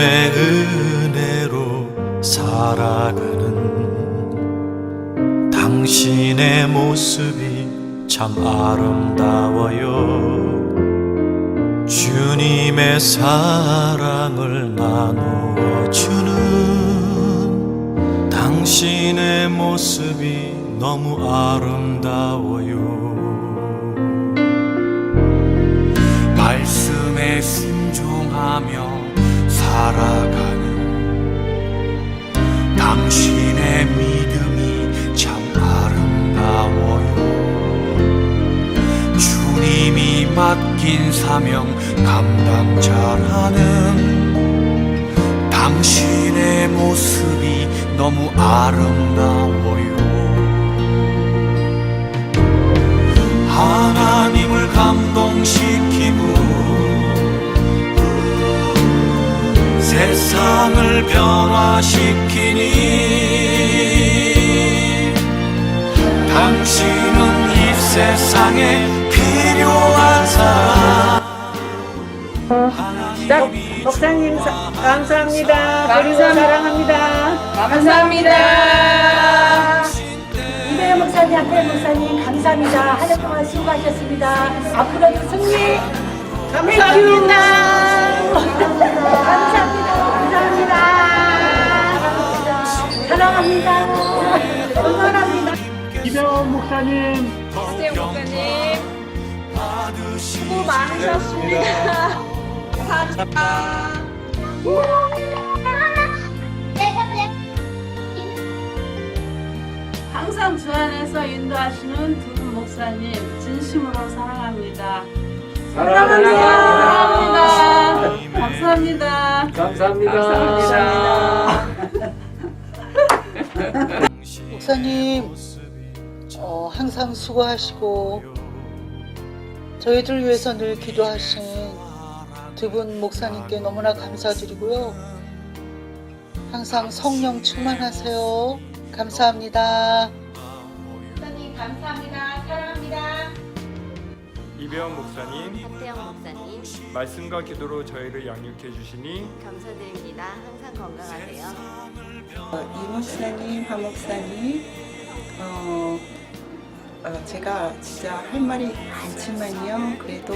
주님의 은혜로 살아가는 당신의 모습이 참 아름다워요. 주님의 사랑을 나누어 주는 당신의 모습이 너무 아름다워요. 말씀에 순종하며 당신의 믿음이 참 아름다워요. 주님이 맡긴 사명 감당자라는 당신의 모습이 너무 아름다워요. 하나님을 감동시키고 세상을 변화시키니 당신은 이 세상에 필요한 사람 자, 목사님 사- 감사합니다. 그리고 사랑합니다. 감사합니다. 이대현 목사님, 한태 목사님 감사합니다. 한 해 동안 수고하셨습니다. 앞으로도 승리 감사합니다. 감사합니다. 감사합니다. 목사님, 박수영 목사님 수고 많으셨습니다. 감사합니다. 항상 주 안에서 인도하시는 두 분 목사님 진심으로 사랑합니다. 사랑합니다. 감사합니다. 감사합니다. 목사님, 어, 항상 수고하시고 저희들 위해서 늘 기도하신 두 분 목사님께 너무나 감사드리고요. 항상 성령 충만하세요. 감사합니다. 목사님 감사합니다. 사랑합니다. 이배원 목사님 박태영 목사님 말씀과 기도로 저희를 양육해 주시니 감사드립니다. 항상 건강하세요. 이 목사님, 하 목사님, 어, 어, 제가 진짜 할 말이 많지만요. 그래도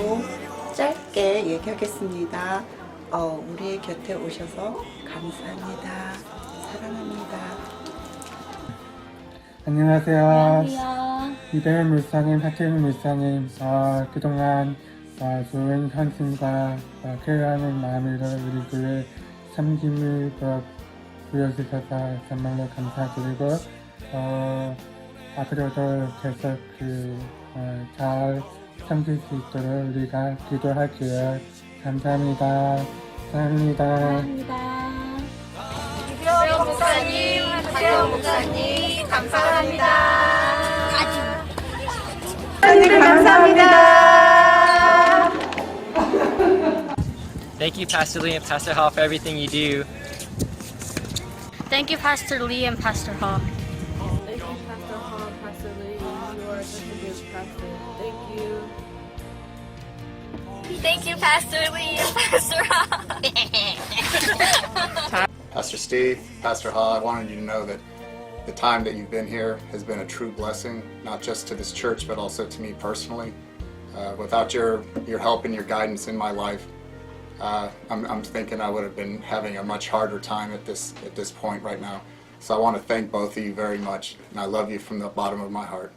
짧게 얘기하겠습니다. 어, 우리의 곁에 오셔서 감사합니다. 사랑합니다. 안녕하세요. 이대현 물사님, 하태민 물사님, 어, 그동안 어, 좋은 헌신과 어, 케어하는 마음으로 우리 교회 섬김을 더 보여주셔서 정말로 감사드리고 어, 앞으로도 계속 그, 어, 잘 섬길 수 있도록 우리가 기도할게요. 감사합니다. 감사합니다. 박수영 목사님, 박수영 목사님 감사합니다. Thank you, Pastor Lee and Pastor Hall, for everything you do. Thank you, Pastor Lee and Pastor Hall. Such a good pastor. Thank you. Thank you, Pastor Lee and Pastor Hall. Pastor Steve, Pastor Hall, I wanted you to know that the time that you've been here has been a true blessing, not just to this church, but also to me personally. Uh, without your, your help and your guidance in my life, uh, I'm, I'm thinking I would have been having a much harder time at this, at this point right now. So I want to thank both of you very much, and I love you from the bottom of my heart.